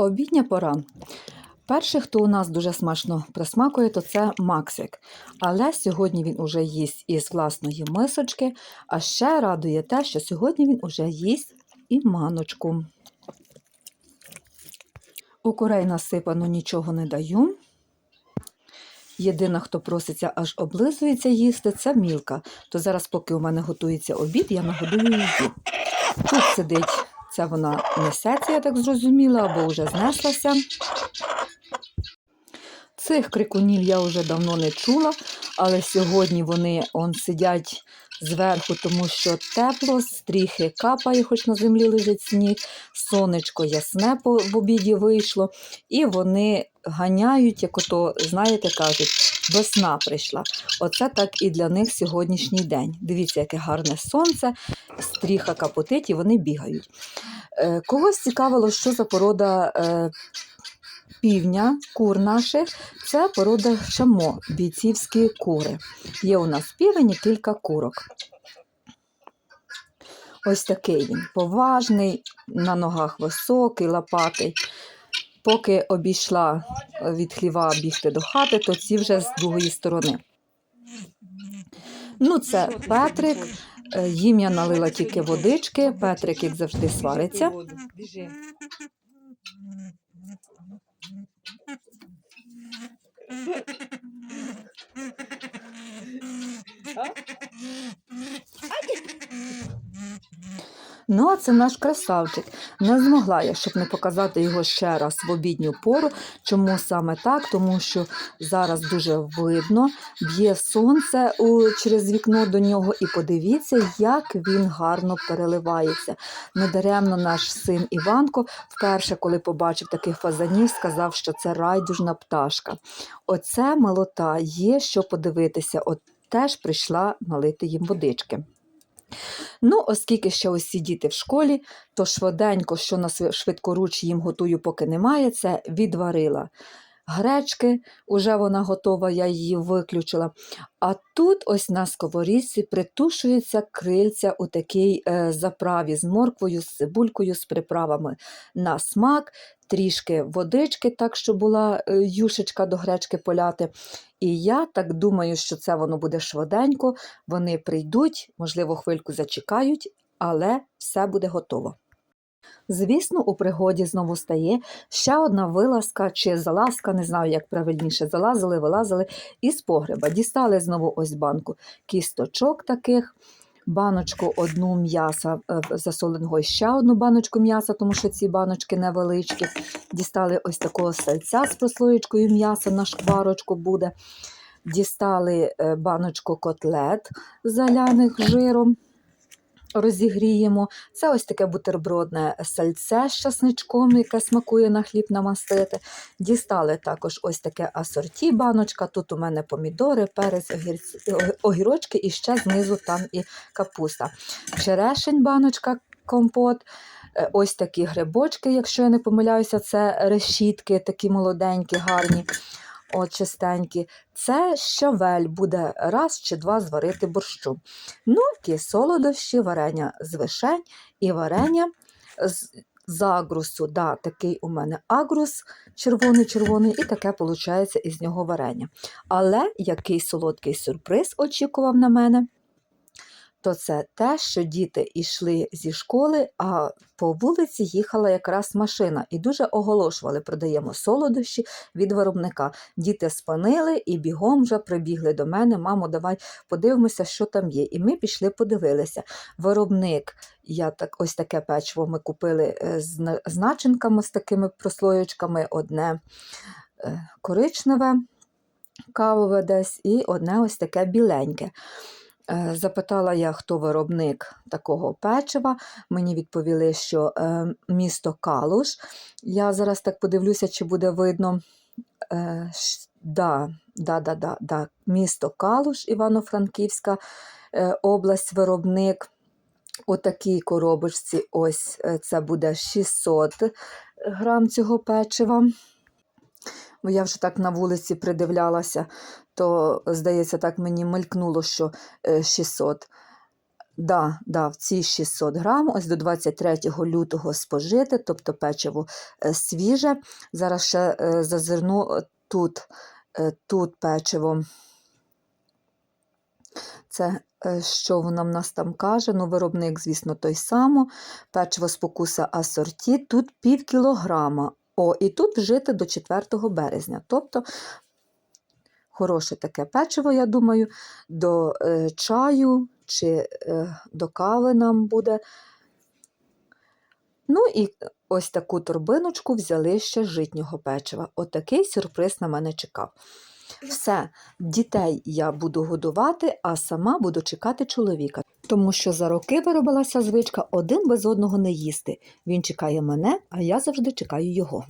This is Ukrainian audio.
Обідня пора. Перший, хто у нас дуже смачно присмакує, то це Максик. Але сьогодні він уже їсть із власної мисочки. А ще радує те, що сьогодні він уже їсть і маночку. У курей насипано нічого не даю. Єдина, хто проситься, аж облизується їсти, це мілка. То зараз, поки у мене готується обід, я нагодую її. Тут сидить, це вона несеться, я так зрозуміла, або вже знеслася. Цих крикунів я вже давно не чула, але сьогодні вони он сидять зверху, тому що тепло, стріхи капає, хоч на землі лежить сніг, сонечко ясне по обіді вийшло, і вони ганяють, як ото, знаєте, кажуть, весна прийшла. Оце так і для них сьогоднішній день. Дивіться, яке гарне сонце, стріха капотить і вони бігають. Е, Когось цікавило, що за порода е, півня, кур наших, це порода шамо, бійцівські кури. Є у нас півень і кілька курок. Ось такий він поважний, на ногах високий, лопатий. Поки обійшла від хліва бігти до хати, то ці вже з другої сторони. Ну, це Петрик. Е, Їм я налила тільки водички. Петрик, як завжди, свариться. Біжи. Ну, а це наш красавчик. Не змогла я, щоб не показати його ще раз в обідню пору. Чому саме так? Тому що зараз дуже видно, б'є сонце через вікно до нього, і подивіться, як він гарно переливається. Недаремно наш син Іванко вперше, коли побачив таких фазанів, сказав, що це райдужна пташка. Оце молота, є що подивитися. От теж прийшла налити їм водички. Ну, оскільки ще усі діти в школі, то швиденько, що на швидкоруч їм готую, поки немає, це відварила гречки, уже вона готова, я її виключила. А тут ось на сковорідці притушується крильця у такій е, заправі з морквою, з цибулькою, з приправами на смак, трішки водички, так що була е, юшечка до гречки поляти. І я так думаю, що це воно буде швиденько. Вони прийдуть, можливо, хвильку зачекають, але все буде готово. Звісно, у пригоді знову стає ще одна вилазка чи залазка, не знаю, як правильніше, залазили, вилазили із погреба. Дістали знову ось банку кісточок таких, баночку одну м'яса е, засоленого ще одну баночку м'яса, тому що ці баночки невеличкі. Дістали ось такого сальця з прослоєчкою м'яса на шкварочку буде. Дістали е, баночку котлет заляних жиром. Розігріємо. Це ось таке бутербродне сальце з часничком, яке смакує на хліб намастити. Дістали також ось таке асорті баночка. Тут у мене помідори, перець, огірці, огірочки і ще знизу там і капуста. Черешень баночка, компот. Е, Ось такі грибочки, якщо я не помиляюся, це решітки, такі молоденькі, гарні. От чистенькі. Це щавель буде раз чи два зварити борщу. Ну, ті солодощі, варення з вишень і варення з, з агрусу. Да, такий у мене агрус червоний-червоний, і таке виходить із нього варення. Але який солодкий сюрприз очікував на мене, то це те, що діти йшли зі школи, а по вулиці їхала якраз машина і дуже оголошували, продаємо солодощі від виробника. Діти спинили і бігом вже прибігли до мене. Мамо, давай подивимося, що там є. І ми пішли, подивилися. Виробник, я так ось таке печиво ми купили е, з начинками, з такими прослоєчками. Одне е, коричневе, кавове десь, і одне ось таке біленьке. Е, Запитала я, хто виробник такого печива. Мені відповіли, що е, місто Калуш. Я зараз так подивлюся, чи буде видно. Е, да, да, да, да, да. Місто Калуш, Івано-Франківська е, область, виробник. У такій коробочці ось е, це буде 600 грам цього печива. Я вже так на вулиці придивлялася, то, здається, так мені мелькнуло, що е, 600. Да, да, в ці 600 грам, ось до 23 лютого спожити, тобто печиво е, свіже. Зараз ще е, зазирну е, тут, е, тут печиво. Це е, що вона в нас там каже? Ну, виробник, звісно, той само. Печиво спокуса асорті, тут пів кілограма. О, і тут вжити до 4 березня. Тобто хороше таке печиво, я думаю, до е, чаю чи е, до кави нам буде. Ну і ось таку торбиночку взяли ще житнього печива. Отакий сюрприз на мене чекав. Все, дітей я буду годувати, а сама буду чекати чоловіка. Тому що за роки виробилася звичка один без одного не їсти. Він чекає мене, а я завжди чекаю його.